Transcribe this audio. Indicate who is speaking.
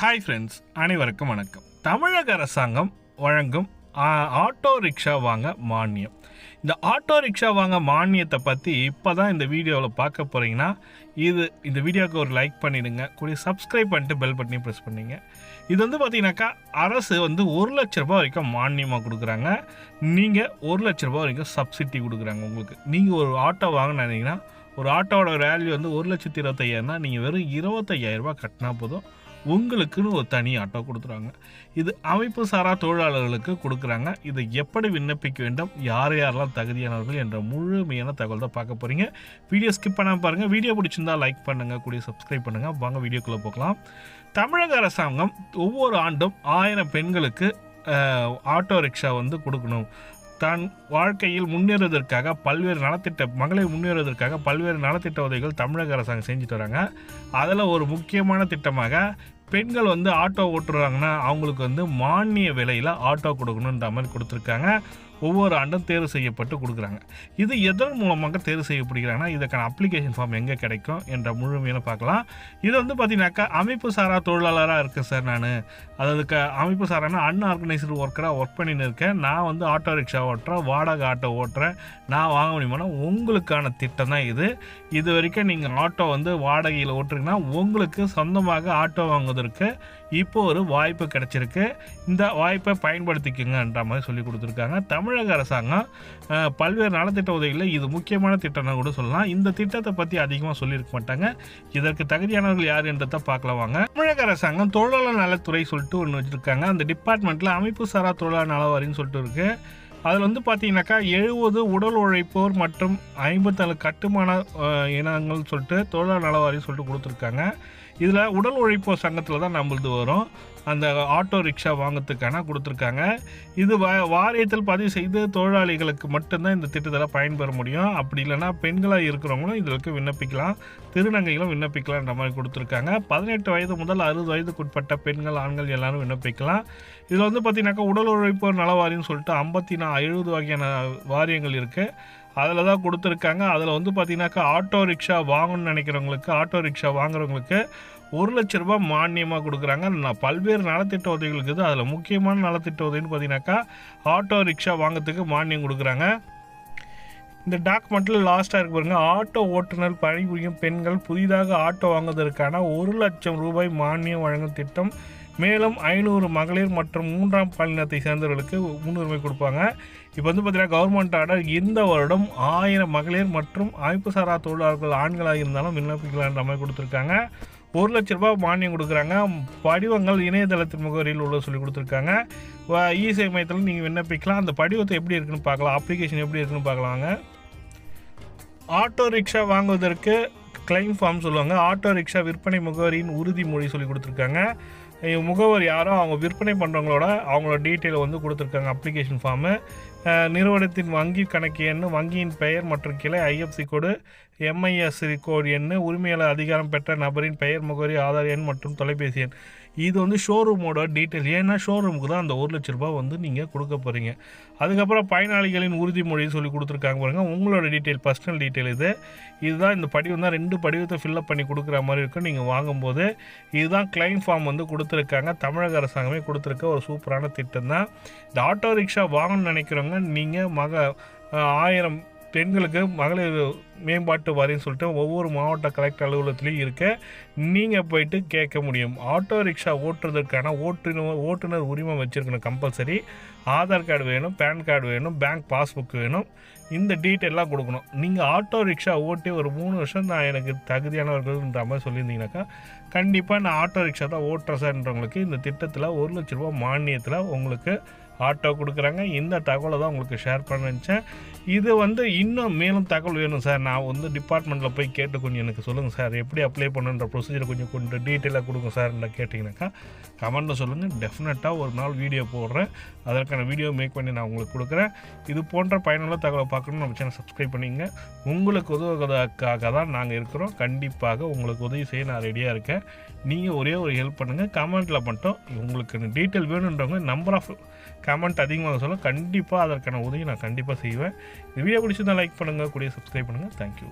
Speaker 1: Hi friends அனைவருக்கும் வணக்கம். தமிழக அரசாங்கம் வழங்கும் ஆட்டோ ரிக்ஷா வாங்க மானியம். இந்த ஆட்டோ ரிக்ஷா வாங்க மானியத்தை பற்றி இப்போ தான் இந்த வீடியோவில் பார்க்க போகிறீங்கன்னா இது இந்த வீடியோவுக்கு ஒரு லைக் பண்ணிவிடுங்க கூட சப்ஸ்கிரைப் பண்ணிட்டு பெல் பட்டனையும் ப்ரெஸ் பண்ணிங்க. இது வந்து பார்த்தீங்கன்னாக்கா அரசு வந்து ஒரு லட்ச ரூபாய் வரைக்கும் மானியமாக கொடுக்குறாங்க. நீங்கள் ஒரு லட்ச ரூபாய் வரைக்கும் சப்சிடி கொடுக்குறாங்க உங்களுக்கு. நீங்கள் ஒரு ஆட்டோ வாங்கினீங்கன்னா ஒரு ஆட்டோவோட வேல்யூ வந்து ஒரு லட்சத்தி இருபத்தையாயிரம்னா நீங்கள் வெறும் இருபத்தையாயிரரூபா கட்டினா போதும். உங்களுக்குன்னு ஒரு தனி ஆட்டோ கொடுத்துருவாங்க இது அமைப்பு சாரா தொழிலாளர்களுக்கு கொடுக்குறாங்க. இதை எப்படி விண்ணப்பிக்க வேண்டும்? யார் யாரெல்லாம் தகுதியானவர்கள் என்ற முழுமையான தகவல் தான் பார்க்க போகிறீங்க வீடியோ ஸ்கிப் பண்ணாமல் பாருங்கள் வீடியோ பிடிச்சிருந்தா லைக் பண்ணுங்கள் கூடிய சப்ஸ்கிரைப் பண்ணுங்கள் வாங்க வீடியோக்குள்ளே போகலாம். தமிழக அரசாங்கம் ஒவ்வொரு ஆண்டும் ஆயிரம் பெண்களுக்கு ஆட்டோ ரிக்ஷா வந்து கொடுக்கணும். தன் வாழ்க்கையில் முன்னேறுவதற்காக பல்வேறு நலத்திட்ட மகளிர் முன்னேறுவதற்காக பல்வேறு நலத்திட்ட உதவிகள் தமிழக அரசாங்கம் செஞ்சுட்டு வராங்க அதில் ஒரு முக்கியமான திட்டமாக பெண்கள் வந்து ஆட்டோ ஓட்டுறாங்கன்னா அவங்களுக்கு வந்து மானிய விலையில் ஆட்டோ கொடுக்கணுன்ற மாதிரி கொடுத்துருக்காங்க. ஒவ்வொரு ஆண்டும் தேர்வு செய்யப்பட்டு கொடுக்குறாங்க. இது எதன் மூலமாக தேர்வு செய்யப்படுகிறாங்கன்னா இதுக்கான அப்ளிகேஷன் ஃபார்ம் எங்கே கிடைக்கும் என்ற முழுமையான பார்க்கலாம். இது வந்து பார்த்தீங்கன்னாக்கா அமைப்பு சாரா தொழிலாளராக இருக்கேன் சார் நான். அதாவது க அமைப்பு சாரானா அன்ஆர்கனைஸ்டு ஒர்க்கராக ஒர்க் பண்ணின்னு இருக்கேன். நான் வந்து ஆட்டோ ரிக்ஷா ஓட்டுறேன். வாடகை ஆட்டோ ஓட்டுறேன். நான் வாங்க முடியுமானா உங்களுக்கான திட்டம் தான் இது. இது வரைக்கும் நீங்கள் ஆட்டோ வந்து வாடகையில் ஓட்டுறீங்கன்னா உங்களுக்கு சொந்தமாக ஆட்டோ வாங்குவதற்கு இப்போ ஒரு வாய்ப்பு கிடைச்சிருக்கு. இந்த வாய்ப்பை பயன்படுத்திக்கங்கன்ற மாதிரி சொல்லி கொடுத்துருக்காங்க. தமிழக அரசாங்கம் பல்வேறு நலத்திட்ட உதவிகளில் இது முக்கியமான திட்டம்னு கூட சொல்லலாம். இந்த திட்டத்தை பற்றி அதிகமாக சொல்லியிருக்க மாட்டாங்க. இதற்கு தகுதியானவர்கள் யார் என்றதை பார்க்கலாம் வாங்க. தமிழக அரசாங்கம் தொழிலாளர் நலத்துறை சொல்லிட்டு ஒன்று வச்சுருக்காங்க. அந்த டிபார்ட்மெண்ட்டில் அமைப்பு சாரா தொழிலாளர் நலவாரின்னு சொல்லிட்டு இருக்குது அதில் வந்து பார்த்தீங்கன்னாக்கா எழுபது உடல் உழைப்போர் மற்றும் ஐம்பத்தாலு கட்டுமான இனங்கள் சொல்லிட்டு தொழிலாளர் நலவாரி சொல்லிட்டு கொடுத்துருக்காங்க. இதில் உடல் உழைப்பு சங்கத்தில் தான் நம்மளது வரும். அந்த ஆட்டோ ரிக்ஷா வாங்கிறதுக்கான கொடுத்துருக்காங்க. இது வ வாரியத்தில் பதிவு செய்து தொழிலாளிகளுக்கு மட்டும்தான் இந்த திட்டத்தில் பயன்பெற முடியும். அப்படி இல்லைன்னா பெண்களாக இருக்கிறவங்களும் இதற்கு விண்ணப்பிக்கலாம். திருநங்கைகளும் விண்ணப்பிக்கலாம்ன்ற மாதிரி கொடுத்துருக்காங்க. பதினெட்டு வயது முதல் அறுபது வயதுக்குட்பட்ட பெண்கள் ஆண்கள் எல்லாரும் விண்ணப்பிக்கலாம். இதில் வந்து பார்த்திங்கனாக்கா உடல் உழைப்பு நலவாரின்னு சொல்லிட்டு ஐம்பத்தி நா எழுபது வகையான வாரியங்கள் இருக்குது அதில் தான் கொடுத்துருக்காங்க. அதில் வந்து பார்த்திங்கனாக்கா ஆட்டோ ரிக்ஷா வாங்கணும்னு நினைக்கிறவங்களுக்கு ஆட்டோ ரிக்ஷா வாங்குறவங்களுக்கு ஒரு லட்ச ரூபாய் மானியமாக கொடுக்குறாங்க. நான் பல்வேறு நலத்திட்ட உதவிகள் இருக்குது. அதில் முக்கியமான நலத்திட்ட உதவின்னு பார்த்தீங்கன்னாக்கா ஆட்டோ ரிக்ஷா வாங்குறதுக்கு மானியம் கொடுக்குறாங்க. இந்த டாக்குமெண்ட்டில் லாஸ்ட்டாக இருக்கு பாருங்கள் ஆட்டோ ஓட்டுநர் பணிபுரியும் பெண்கள் புதிதாக ஆட்டோ வாங்குவதற்கான ஒரு லட்சம் ரூபாய் மானியம் வழங்கும் திட்டம். மேலும் ஐநூறு மகளிர் மற்றும் மூன்றாம் பாலினத்தை சேர்ந்தவர்களுக்கு முன்னுரிமை கொடுப்பாங்க. இப்போ வந்து பார்த்தீங்கன்னா கவர்மெண்ட் ஆர்டர் இந்த வருடம் ஆயிரம் மகளிர் மற்றும் அமைப்பு சாரா தொழிலாளர்கள் ஆண்களாக இருந்தாலும் விண்ணப்பிக்கலான்ற மாதிரி கொடுத்துருக்காங்க. ஒரு லட்ச ரூபாய் மானியம் கொடுக்குறாங்க. படிவங்கள் இணையதளத்தின் முகவரியில் உள்ள சொல்லி கொடுத்துருக்காங்க. இசை மையத்தில் நீங்கள் விண்ணப்பிக்கலாம். அந்த படிவத்தை எப்படி இருக்குன்னு பார்க்கலாம். அப்ளிகேஷன் எப்படி இருக்குன்னு பார்க்கலாங்க ஆட்டோ ரிக்ஷா வாங்குவதற்கு கிளைம் ஃபார்ம் சொல்லுவாங்க. ஆட்டோ ரிக்ஷா விற்பனை முகவரியின் உறுதிமொழி சொல்லி கொடுத்துருக்காங்க. முகவர் யாரோ அவங்க விற்பனை பண்ணுறவங்களோட அவங்களோட டீட்டெயில் வந்து கொடுத்துருக்காங்க அப்ளிகேஷன் ஃபார்மு நிறுவனத்தின் வங்கி கணக்கு எண் வங்கியின் பெயர் மற்றும் கிளை ஐஎஃப்சி கோடு எம்ஐஎஸ் கோடு எண் உரிமையாளர் அதிகாரம் பெற்ற நபரின் பெயர் முகவரி ஆதார் எண் மற்றும் தொலைபேசி எண். இது வந்து ஷோரூமோட டீட்டெயில் ஏன்னா ஷோரூமுக்கு தான் அந்த ஒரு லட்ச ரூபா வந்து நீங்கள் கொடுக்க போகிறீங்க அதுக்கப்புறம் பயனாளிகளின் உறுதிமொழி சொல்லி கொடுத்துருக்காங்க பாருங்கள் உங்களோட டீட்டெயில் பர்சனல் டீட்டெயில் இது. இதுதான் இந்த படிவம் தான். ரெண்டு படிவத்தை ஃபில்அப் பண்ணி கொடுக்குற மாதிரி இருக்கும் நீங்கள் வாங்கும்போது. இதுதான் கிளைம் ஃபார்ம் வந்து கொடுத்துருக்காங்க. தமிழக அரசாங்கமே கொடுத்துருக்க ஒரு சூப்பரான திட்டம் தான். இந்த ஆட்டோ ரிக்ஷா வாங்கணும்னு நினைக்கிறவங்க நீங்கள் மக ஆயிரம் பெண்களுக்கு மகளிர் மேம்பாட்டு வாரியம் சொல்லிட்டு ஒவ்வொரு மாவட்ட கலெக்டர் அலுவலகத்துலேயும் இருக்க நீங்கள் போயிட்டு கேட்க முடியும். ஆட்டோ ரிக்ஷா ஓட்டுறதுக்கான ஓட்டுநர் ஓட்டுநர் உரிமம் வச்சுருக்கணும் கம்பல்சரி ஆதார் கார்டு வேணும் பேன் கார்டு வேணும் பேங்க் பாஸ்புக் வேணும். இந்த டீட்டெயிலாக கொடுக்கணும். நீங்கள் ஆட்டோ ரிக்ஷா ஓட்டி ஒரு மூணு வருஷம் நான் எனக்கு தகுதியானவர்கள்ன்ற மாதிரி சொல்லியிருந்தீங்கன்னாக்கா கண்டிப்பாக நான் ஆட்டோ ரிக்ஷா தான் ஓட்டுறேன் சார்ன்றவங்களுக்கு இந்த திட்டத்தில் ஒரு லட்ச ரூபா மானியத்தில் உங்களுக்கு ஆட்டோ கொடுக்குறாங்க. இந்த தகவலை தான் உங்களுக்கு ஷேர் பண்ண நினச்சேன். இது வந்து இன்னும் மேலும் தகவல் வேணும் சார் நான் வந்து டிபார்ட்மெண்ட்டில் போய் கேட்டு கொஞ்சம் எனக்கு சொல்லுங்கள் சார் எப்படி அப்ளை பண்ணுன்ற ப்ரொசீஜர் கொஞ்சம் கொஞ்சம் டீட்டெயிலாக கொடுங்க சார்ன்ற கேட்டிங்கனாக்கா கமெண்ட்டில் சொல்லுங்கள் டெஃபினட்டாக ஒரு நாள் வீடியோ போடுறேன். அதற்கான வீடியோ மேக் பண்ணி நான் உங்களுக்கு கொடுக்குறேன். இது போன்ற பயனுள்ள தகவலை பார்க்கணும்னு நம்ம சேனல் சப்ஸ்கிரைப் பண்ணிங்க உங்களுக்கு உதவுவதற்காக தான் நாங்கள் இருக்கிறோம். கண்டிப்பாக உங்களுக்கு உதவி செய்ய நான் ரெடியாக இருக்கேன். நீங்கள் ஒரே ஒரு ஹெல்ப் பண்ணுங்கள் கமெண்ட்டில் மட்டும் உங்களுக்கு டீட்டெயில் வேணுன்றவங்க நம்பர் ஆஃப் கமெண்ட் அதிகமாக சொல்லும் கண்டிப்பாக அதற்கான உதவி நான் கண்டிப்பாக செய்வேன். இந்த வீடியோ பிடிச்சிருந்தா லைக் பண்ணுங்கள் கூடிய சப்ஸ்கிரைப் பண்ணுங்கள் தேங்க்யூ